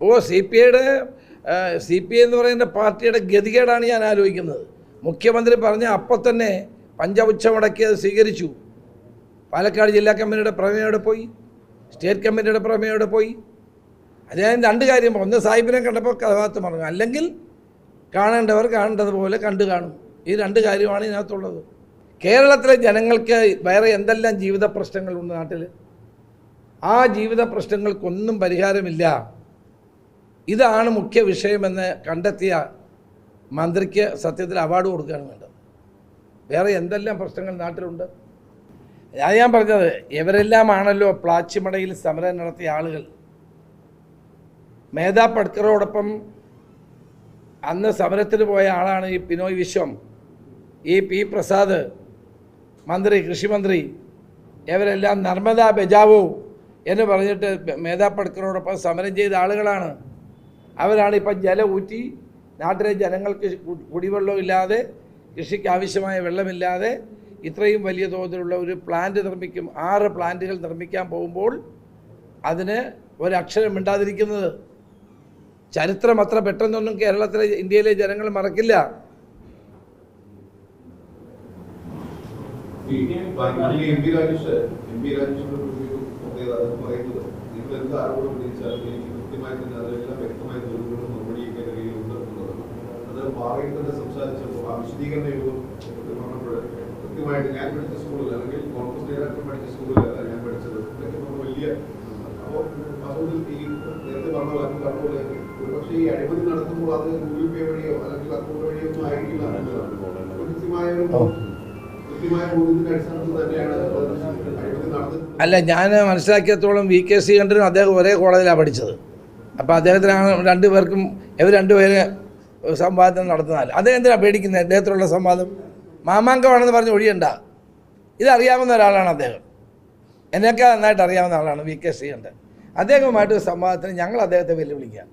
ഓ C P ഐയുടെ C P I എന്ന് പറയുന്ന പാർട്ടിയുടെ ഗതികേടാണ് ഞാൻ ആലോചിക്കുന്നത്. മുഖ്യമന്ത്രി പറഞ്ഞ അപ്പം തന്നെ മുടക്കി അത് സ്വീകരിച്ചു. പാലക്കാട് ജില്ലാ കമ്മിറ്റിയുടെ പ്രമേയോടെ പോയി? സ്റ്റേറ്റ് കമ്മിറ്റിയുടെ പ്രമേയോടെ പോയി? അത് ഞാൻ രണ്ട് കാര്യം. ഒന്ന് സാഹിബിനെ കണ്ടപ്പോൾ കഥാപാത്രം പറഞ്ഞു. അല്ലെങ്കിൽ കാണേണ്ടവർ കാണേണ്ടതുപോലെ കണ്ടു കാണും. ഈ രണ്ട് കാര്യമാണ് ഇതിനകത്തുള്ളത്. കേരളത്തിലെ ജനങ്ങൾക്ക് വേറെ എന്തെല്ലാം ജീവിത പ്രശ്നങ്ങളുണ്ട് നാട്ടിൽ ആ ജീവിത പ്രശ്നങ്ങൾക്കൊന്നും പരിഹാരമില്ല. ഇതാണ് മുഖ്യ വിഷയമെന്ന് കണ്ടെത്തിയ മന്ത്രിക്ക് സത്യത്തിൽ അവാർഡ് കൊടുക്കുകയാണ് വേണ്ടത്. വേറെ എന്തെല്ലാം പ്രശ്നങ്ങൾ നാട്ടിലുണ്ട്? ഞാൻ ഞാൻ പറഞ്ഞത് ഇവരെല്ലാമാണല്ലോ പ്ലാച്ചിമടയിൽ സമരം നടത്തിയ ആളുകൾ. മേധാ പട്കറോടൊപ്പം അന്ന് സമരത്തിന് പോയ ആളാണ് ഈ പിനോയ് വിശ്വം. ഈ പി പ്രസാദ് മന്ത്രി കൃഷിമന്ത്രി ഇവരെല്ലാം നർമ്മദ ബജാവോ എന്ന് പറഞ്ഞിട്ട് മേധാ പട്കറോടൊപ്പം സമരം ചെയ്ത ആളുകളാണ്. അവരാണ് ഇപ്പം ജലം ഊറ്റി നാട്ടിലെ ജനങ്ങൾക്ക് കുടിവെള്ളമില്ലാതെ കൃഷിക്ക് ആവശ്യമായ വെള്ളമില്ലാതെ ഇത്രയും വലിയ തോതിലുള്ള ഒരു പ്ലാന്റ് നിർമ്മിക്കും ആറ് പ്ലാന്റുകൾ നിർമ്മിക്കാൻ പോകുമ്പോൾ അതിന് ഒരക്ഷരം മിണ്ടാതിരിക്കുന്നത്. ചരിത്രം അത്ര പെട്ടെന്നൊന്നും കേരളത്തിലെ ഇന്ത്യയിലെ ജനങ്ങൾ മറക്കില്ല. എം പി രാജേഷ് പറയുന്നത് നിങ്ങൾ എന്ത് ആരോപണം ഉന്നയിച്ചാലും അതിലെല്ലാം അത് പാറയിൽ തന്നെ സംസാരിച്ചപ്പോൾ ആ വിശദീകരണ യോഗം പറഞ്ഞപ്പോൾ കൃത്യമായിട്ട് ഞാൻ പഠിച്ച സ്കൂളിൽ അല്ലെങ്കിൽ കോൺഗ്രസ് നേതാക്കൾ പഠിച്ച സ്കൂളിലല്ല ഞാൻ പഠിച്ചത്. ഇതൊക്കെ നമ്മൾ വലിയ അപ്പോൾ അതുകൊണ്ട് ഈ നേരത്തെ പറഞ്ഞ പോലെ അങ്ങ് പറഞ്ഞ പോലെ ഒരുപക്ഷെ ഈ അഴിമതി നടത്തുമ്പോൾ അത് ഗൂഗിൾ പേ വഴിയോ അല്ലെങ്കിൽ അക്കൗണ്ട് വഴിയോ ഒന്നും ആയിരിക്കില്ല. കൃത്യമായ ഒരു കൃത്യമായ ബോധ്യത്തിന്റെ അടിസ്ഥാനത്തിൽ തന്നെയാണ് അഴിമതി നടന്നത്. അല്ല ഞാൻ മനസ്സിലാക്കിയത്തോളം വി കെ സി കണ്ടനും അദ്ദേഹം ഒരേ കോളേജിലാണ് പഠിച്ചത്. അപ്പോൾ അദ്ദേഹത്തിനാണ് രണ്ടുപേർക്കും ഇവർ രണ്ടുപേര് സംവാദം നടത്തുന്നതല്ല അദ്ദേഹം എന്തിനാണ് പേടിക്കുന്നത്? അദ്ദേഹത്തിലുള്ള സംവാദം മാമാങ്കമാണെന്ന് പറഞ്ഞ് ഒഴിയണ്ട. ഇതറിയാവുന്ന ഒരാളാണ് അദ്ദേഹം. എന്നൊക്കെ നന്നായിട്ട് അറിയാവുന്ന ആളാണ് വി കെ ശ്രീകണ്ഠൻ. അദ്ദേഹവുമായിട്ട് സംവാദത്തിന് ഞങ്ങൾ അദ്ദേഹത്തെ വെല്ലുവിളിക്കാം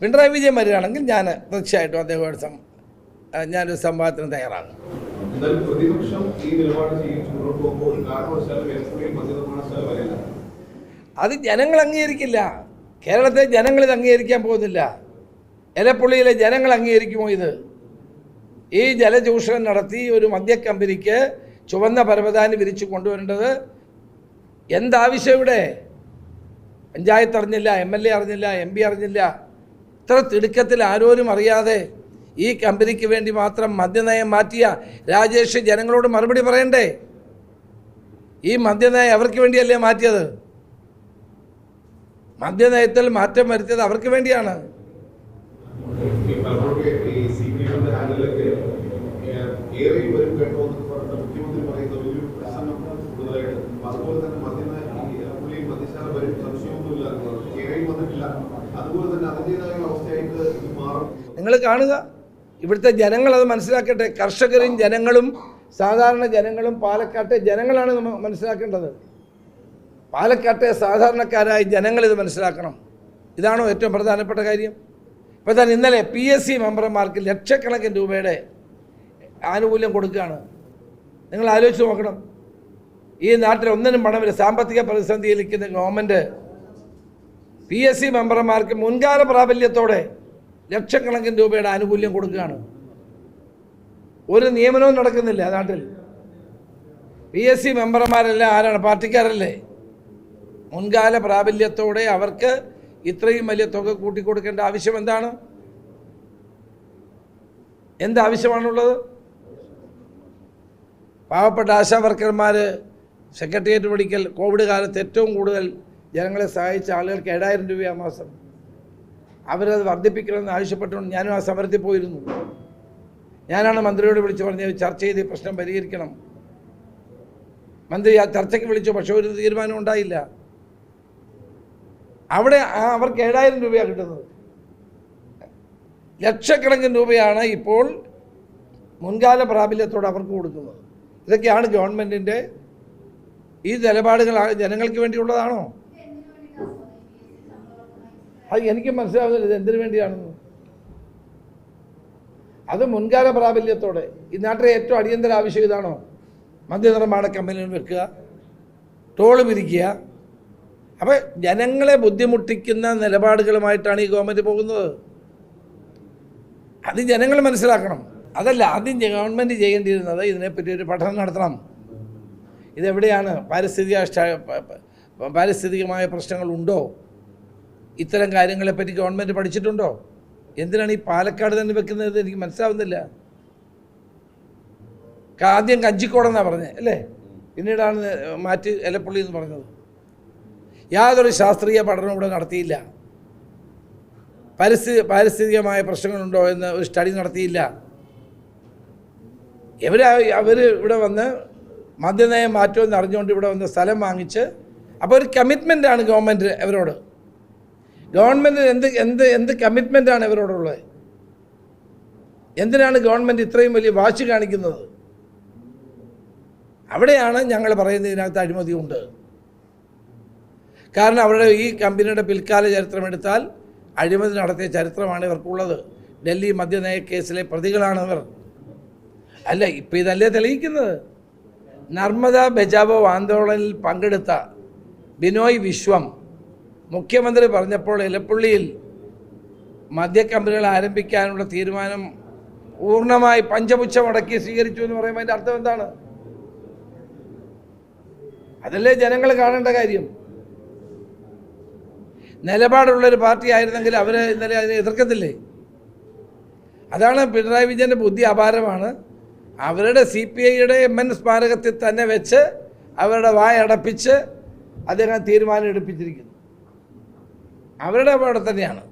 പിണറായി വിജയൻ വരികയാണെങ്കിൽ ഞാൻ തീർച്ചയായിട്ടും അദ്ദേഹമായിട്ട് സം ഞാനൊരു സംവാദത്തിന് തയ്യാറാകും. അത് ജനങ്ങൾ അംഗീകരിക്കില്ല. കേരളത്തെ ജനങ്ങൾ ഇത് അംഗീകരിക്കാൻ പോകുന്നില്ല. എലപ്പുള്ളിയിലെ ജനങ്ങൾ അംഗീകരിക്കുമോ ഇത്? ഈ ജലചൂഷണം നടത്തി ഒരു മദ്യ കമ്പനിക്ക് ചുവന്ന പരവതാനി വിരിച്ചു കൊണ്ടുവരേണ്ടത് എന്താവശ്യം ഇവിടെ? പഞ്ചായത്ത് അറിഞ്ഞില്ല എം എൽ എ അറിഞ്ഞില്ല എം പി അറിഞ്ഞില്ല. ഇത്ര തിടുക്കത്തിൽ ആരോരും അറിയാതെ ഈ കമ്പനിക്ക് വേണ്ടി മാത്രം മദ്യനയം മാറ്റിയ രാജേഷ് ജനങ്ങളോട് മറുപടി പറയണ്ടേ? ഈ മദ്യനയം അവർക്ക് വേണ്ടിയല്ലേ മാറ്റിയത്? മദ്യനയത്തിൽ മാറ്റം വരുത്തിയത് അവർക്ക് വേണ്ടിയാണ്. നിങ്ങൾ കാണുക ഇവിടുത്തെ ജനങ്ങൾ അത് മനസ്സിലാക്കട്ടെ. കർഷകരും ജനങ്ങളും സാധാരണ ജനങ്ങളും പാലക്കാട്ടെ ജനങ്ങളാണ് മനസ്സിലാക്കേണ്ടത്. പാലക്കാട്ടെ സാധാരണക്കാരായ ജനങ്ങൾ ഇത് മനസ്സിലാക്കണം. ഇതാണോ ഏറ്റവും പ്രധാനപ്പെട്ട കാര്യം. ഇപ്പോൾ തന്നെ ഇന്നലെ പി എസ് സി മെമ്പർമാർക്ക് ലക്ഷക്കണക്കിന് രൂപയുടെ ആനുകൂല്യം കൊടുക്കുകയാണ്. നിങ്ങൾ ആലോചിച്ച് നോക്കണം. ഈ നാട്ടിൽ ഒന്നിനും പണമില്ല. സാമ്പത്തിക പ്രതിസന്ധിയിൽ നിൽക്കുന്ന ഗവൺമെന്റ് പി എസ് സി മെമ്പർമാർക്ക് മുൻകാല പ്രാബല്യത്തോടെ ലക്ഷക്കണക്കിന് രൂപയുടെ ആനുകൂല്യം കൊടുക്കുകയാണ്. ഒരു നിയമനവും നടക്കുന്നില്ല നാട്ടിൽ. പി എസ് സി മെമ്പർമാരെല്ലാം? ആരാണ്? പാർട്ടിക്കാരല്ലേ? മുൻകാല പ്രാബല്യത്തോടെ അവർക്ക് ഇത്രയും വലിയ തുക കൂട്ടിക്കൊടുക്കേണ്ട ആവശ്യം എന്താണ്? എന്താവശ്യമാണുള്ളത്? പാവപ്പെട്ട ആശാ വർക്കർമാർ സെക്രട്ടേറിയറ്റ് പഠിക്കൽ കോവിഡ് കാലത്ത് ഏറ്റവും കൂടുതൽ ജനങ്ങളെ സഹായിച്ച ആളുകൾക്ക് ഏഴായിരം രൂപ മാസം. അവരത് വർദ്ധിപ്പിക്കണമെന്ന് ആവശ്യപ്പെട്ടുകൊണ്ട് ഞാനും ആ സമരത്തിൽ പോയിരുന്നു. ഞാനാണ് മന്ത്രിയോട് വിളിച്ചു പറഞ്ഞത് ചർച്ച ചെയ്ത് പ്രശ്നം പരിഹരിക്കണം. മന്ത്രി ആ ചർച്ചയ്ക്ക് വിളിച്ചു പക്ഷെ ഒരു തീരുമാനം ഉണ്ടായില്ല. അവിടെ ആ അവർക്ക് ഏഴായിരം രൂപയാണ് കിട്ടുന്നത്. ലക്ഷക്കണക്കിന് രൂപയാണ് ഇപ്പോൾ മുൻകാല പ്രാബല്യത്തോടെ അവർക്ക് കൊടുക്കുന്നത്. ഇതൊക്കെയാണ് ഗവൺമെന്റിന്റെ ഈ നിലപാടുകൾ ജനങ്ങൾക്ക് വേണ്ടിയുള്ളതാണോ? അത് എനിക്ക് മനസ്സിലാവുന്നില്ല ഇത് എന്തിനു വേണ്ടിയാണെന്ന്. അത് മുൻകാല പ്രാബല്യത്തോടെ ഈ നാട്ടിലെ ഏറ്റവും അടിയന്തര ആവശ്യം ഇതാണോ? മദ്യനിർമ്മാണ കമ്പനികൾ വെക്കുക ടോൾ പിരിക്കുക അപ്പോൾ ജനങ്ങളെ ബുദ്ധിമുട്ടിക്കുന്ന നിലപാടുകളുമായിട്ടാണ് ഈ ഗവൺമെന്റ് പോകുന്നത്. അത് ജനങ്ങൾ മനസ്സിലാക്കണം. അതല്ല ആദ്യം ഗവൺമെന്റ് ചെയ്യേണ്ടിയിരുന്നത് ഇതിനെപ്പറ്റി ഒരു പഠനം നടത്തണം. ഇതെവിടെയാണ് പാരിസ്ഥിതിക പാരിസ്ഥിതികമായ പ്രശ്നങ്ങളുണ്ടോ? ഇത്തരം കാര്യങ്ങളെപ്പറ്റി ഗവൺമെന്റ് പഠിച്ചിട്ടുണ്ടോ? എന്തിനാണ് ഈ പാലക്കാട് തന്നെ വെക്കുന്നത്? എനിക്ക് മനസ്സിലാവുന്നില്ല. ആദ്യം കഞ്ചിക്കോടെന്നാണ് പറഞ്ഞത് അല്ലേ? പിന്നീടാണ് മാറ്റി എലപ്പള്ളി എന്ന് പറഞ്ഞത്. യാതൊരു ശാസ്ത്രീയ പഠനവും ഇവിടെ നടത്തിയില്ല. പരിസ്ഥിതി പാരിസ്ഥിതികമായ പ്രശ്നങ്ങളുണ്ടോ എന്ന് ഒരു സ്റ്റഡി നടത്തിയില്ല. ഇവർ അവർ ഇവിടെ വന്ന് മദ്യനയം മാറ്റുമെന്ന് അറിഞ്ഞുകൊണ്ട് ഇവിടെ വന്ന് സ്ഥലം വാങ്ങിച്ച് അപ്പോൾ ഒരു കമ്മിറ്റ്മെന്റാണ് ഗവൺമെന്റ് അവരോട്. ഗവൺമെന്റ് എന്ത് എന്ത് എന്ത് കമ്മിറ്റ്മെന്റാണ് ഇവരോടുള്ളത്? എന്തിനാണ് ഗവൺമെന്റ് ഇത്രയും വലിയ വാശി കാണിക്കുന്നത്? അവിടെയാണ് ഞങ്ങൾ പറയുന്നത് ഇതിനകത്ത് അഴിമതിയുണ്ട് കാരണം അവരുടെ ഈ കമ്പനിയുടെ പിൽക്കാല ചരിത്രം എടുത്താൽ അഴിമതി നടത്തിയ ചരിത്രമാണ് ഇവർക്കുള്ളത്. ഡൽഹി മദ്യനയ കേസിലെ പ്രതികളാണ് ഇവർ. അല്ല ഇപ്പം ഇതല്ലേ തെളിയിക്കുന്നത്? നർമ്മദ ബജാബോ ആന്തോളനിൽ പങ്കെടുത്ത ബിനോയ് വിശ്വം മുഖ്യമന്ത്രി പറഞ്ഞപ്പോൾ ഇലപ്പുള്ളിയിൽ മദ്യക്കമ്പനികൾ ആരംഭിക്കാനുള്ള തീരുമാനം പൂർണമായി പഞ്ചപുച്ഛം അടക്കി സ്വീകരിച്ചു എന്ന് പറയുമ്പോൾ അതിന്റെ അർത്ഥം എന്താണ്? അതല്ലേ ജനങ്ങൾ കാണേണ്ട കാര്യം. നിലപാടുള്ള ഒരു പാർട്ടി ആയിരുന്നെങ്കിൽ അവർ ഇന്നലെ അതിനെ എതിർക്കത്തില്ലേ? അതാണ് പിണറായി വിജയന്റെ ബുദ്ധി അപാരമാണ്. അവരുടെ സി പി ഐയുടെ എം എൻ സ്മാരകത്തിൽ തന്നെ വെച്ച് അവരുടെ വായ അടപ്പിച്ച് അദ്ദേഹം തീരുമാനം എടുപ്പിച്ചിരിക്കുന്നു. അവരുടെ അവിടെ തന്നെയാണ്.